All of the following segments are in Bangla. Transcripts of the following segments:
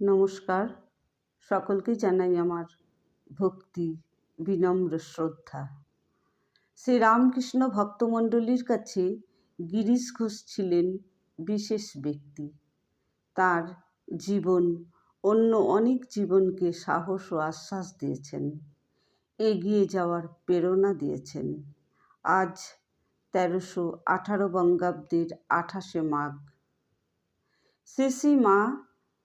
নমস্কার। সকলকে জানাই আমার ভক্তি বিনম্র শ্রদ্ধা। শ্রীরামকৃষ্ণ ভক্তমণ্ডলীর কাছে গিরিশ ঘোষ ছিলেন বিশেষ ব্যক্তি। তার জীবন অন্য অনেক জীবনকে সাহস ও আশ্বাস দিয়েছেন, এগিয়ে যাওয়ার প্রেরণা দিয়েছেন। আজ তেরোশো আঠারো বঙ্গাব্দের আঠাশে মাঘ। শ্রী মা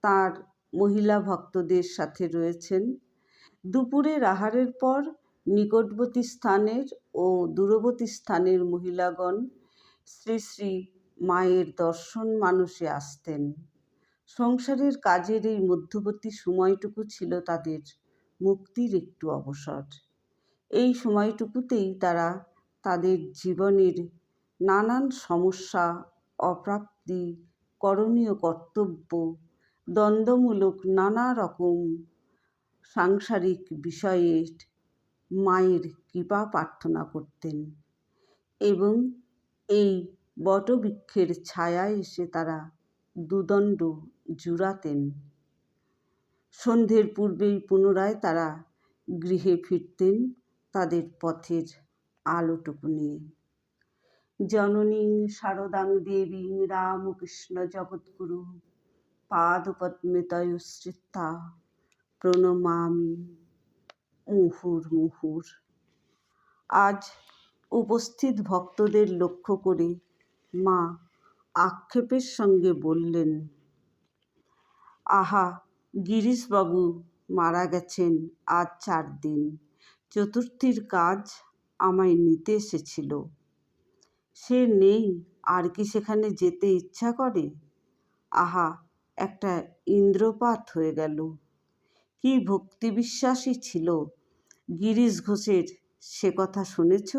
তার মহিলা ভক্তদের সাথে রয়েছেন। দুপুরের আহারের পর নিকটবর্তী স্থানের ও দূরবর্তী স্থানের মহিলাগণ শ্রী শ্রী মায়ের দর্শন মানুষে আসতেন। সংসারের কাজের এই মধ্যবর্তী সময়টুকু ছিল তাদের মুক্তির একটু অবসর। এই সময়টুকুতেই তারা তাদের জীবনের নানান সমস্যা, অপ্রাপ্তি, করণীয় কর্তব্য দ্বন্দ্বমূলক নানা রকম সাংসারিক বিষয়ে মায়ের কৃপা প্রার্থনা করতেন এবং এই বটবৃক্ষের ছায়ায় এসে তারা দুদণ্ড জুড়াতেন। সন্ধ্যের পূর্বেই পুনরায় তারা গৃহে ফিরতেন তাদের পথের আলোটুকু নিয়ে। জননী শারদাং দেবী রামকৃষ্ণ জগৎগুরু পাদপদ্মে তয়শ্রিতা প্রণমামি মুহুর মুহুর। আজ উপস্থিত ভক্তদের লক্ষ্য করে মা আক্ষেপের সঙ্গে বললেন, আহা, গিরিশবাবু মারা গেছেন আজ চার দিন। চতুর্থীর কাজ আমায় নিতে এসেছিল। সে নেই, আর কি সেখানে যেতে ইচ্ছা করে? আহা একটা ইন্দ্রপাত হয়ে গেল। কি ভক্তি বিশ্বাসী ছিল। গিরিশ ঘোষের সে কথা শুনেছ?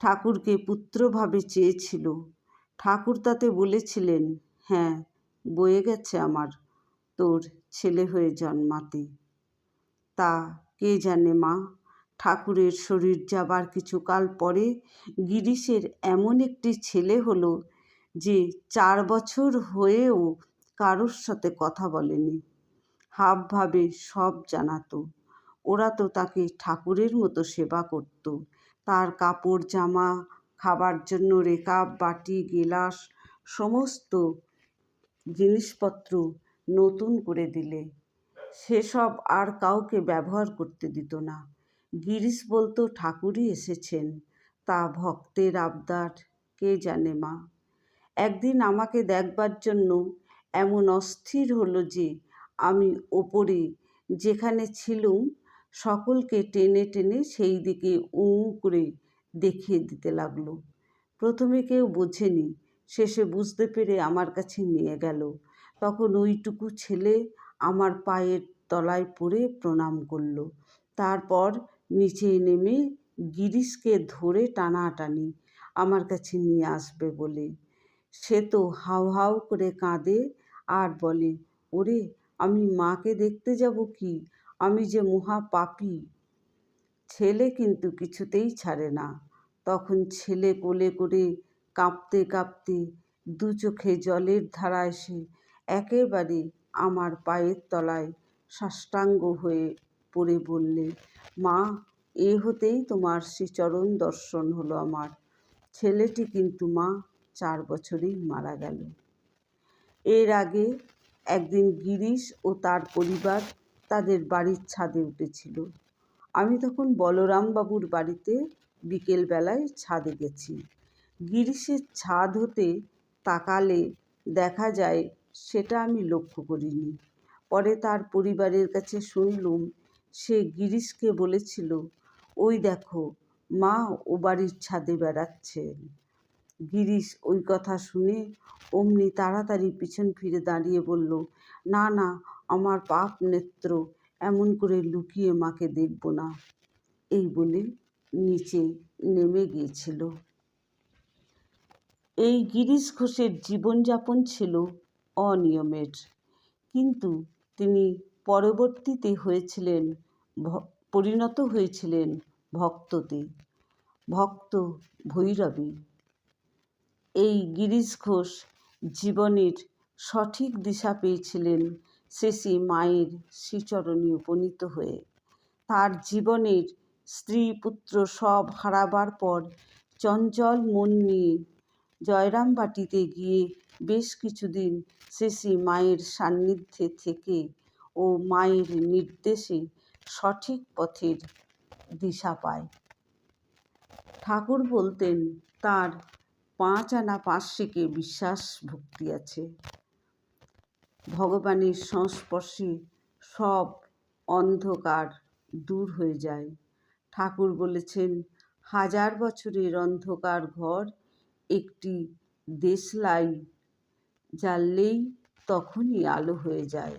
ঠাকুরকে পুত্রভাবে চেয়েছিল। ঠাকুর তাতে বলেছিলেন হ্যাঁ বয়ে গেছে আমার তোর ছেলে হয়ে জন্মাতে। তা কে জানে মা, ঠাকুরের শরীর যাবার কিছুকাল পরে গিরিশের এমন একটি ছেলে হলো যে চার বছর হয়েও কারোর সাথে কথা বলেনি। হাবভাবে সব জানাতো। ওরা তো তাকে ঠাকুরের মতো সেবা করত। তার কাপড়, জামা, খাবার জন্য রেকাব, বাটি, গেলাস, সমস্ত জিনিসপত্র নতুন করে দিলে। সেসব আর কাউকে ব্যবহার করতে দিত না। গিরিশ বলতো, ঠাকুরই এসেছেন। তা ভক্তের আবদার, কে জানে মা? একদিন আমাকে দেখবার জন্য এমন অস্থির হলো যে আমি ওপরে যেখানে ছিলুম সকলকে টেনে টেনে সেই দিকে উঁ করে দেখিয়ে দিতে লাগল। প্রথমে কেউ বোঝেনি, শেষে বুঝতে পেরে আমার কাছে নিয়ে গেল। তখন ওইটুকু ছেলে আমার পায়ের তলায় পড়ে প্রণাম করল। তারপর নিচে নেমে গিরিশকে ধরে টানাটানি আমার কাছে নিয়ে আসবে বলে। সে তো হাউ হাউ করে কাঁদে আর বলে, ওরে, আমি মাকে দেখতে যাব কি? আমি যে মহা পাপি। ছেলে কিন্তু কিছুতেই ছাড়ে না। তখন ছেলে কোলে করে কাঁপতে কাঁপতে দু চোখে জলের ধারা এসে একেবারে আমার পায়ের তলায় সাষ্টাঙ্গ হয়ে পড়ে বললে, মা, এ হতেই তোমার শ্রীচরণ দর্শন হলো আমার। ছেলেটি কিন্তু মা চার বছরেই মারা গেল। এর আগে একদিন গিরিশ ও তার পরিবার তাদের বাড়ির ছাদে উঠেছিল। আমি তখন বলরামবাবুর বাড়িতে বিকেলবেলায় ছাদে গেছি। গিরিশের ছাদ হতে তাকালে দেখা যায় সেটা আমি লক্ষ্য করিনি। পরে তার পরিবারের কাছে শুনলুম, সে গিরিশকে বলেছিল, ওই দেখো, মা ও বাড়ির ছাদে বেড়াচ্ছেন। গিরিশ ওই কথা শুনে অমনি তাড়াতাড়ি পিছন ফিরে দাঁড়িয়ে বলল, না না, আমার পাপ নেত্র, এমন করে লুকিয়ে মাকে দেখব না। এই বলে নিচে নেমে গিয়েছিল। এই গিরিশ ঘোষের জীবনযাপন ছিল অনিয়মের, কিন্তু তিনি পরবর্তীতে হয়েছিলেন পরিণত হয়েছিলেন ভক্ততে। ভক্ত ভৈরবী। এই গিরিশ ঘোষ জীবনের সঠিক দিশা পেয়েছিলেন শেষে মায়ের শ্রীচরণে উপনীত হয়ে। তার জীবনের স্ত্রী পুত্র সব হারাবার পর চঞ্চল মন নিয়ে জয়রামবাটিতে গিয়ে বেশ কিছুদিন শেষে মায়ের সান্নিধ্যে থেকে ও মায়ের নির্দেশে সঠিক পথের দিশা পায়। ঠাকুর বলতেন, তার পাঁচ আনা পাঁচশিকে বিশ্বাস ভক্তি আছে। ভগবানের সংস্পর্শে সব অন্ধকার দূর হয়ে যায়। ঠাকুর বলেছেন, হাজার বছরের অন্ধকার ঘর একটি দেশলাই জ্বাললেই তখনই আলো হয়ে যায়।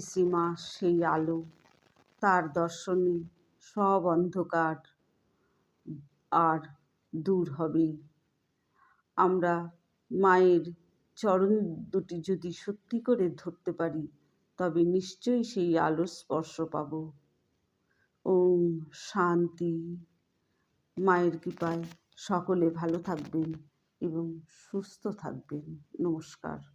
সীমা, সেই আলো, তার দর্শনে সব অন্ধকার আর দূর হবেই। আমরা মায়ের চরণ দুটি যদি সত্যি করে ধরতে পারি, তবে নিশ্চয়ই সেই আলো স্পর্শ পাব। ওম শান্তি। মায়ের কৃপায় সকলে ভালো থাকবেন এবং সুস্থ থাকবেন। নমস্কার।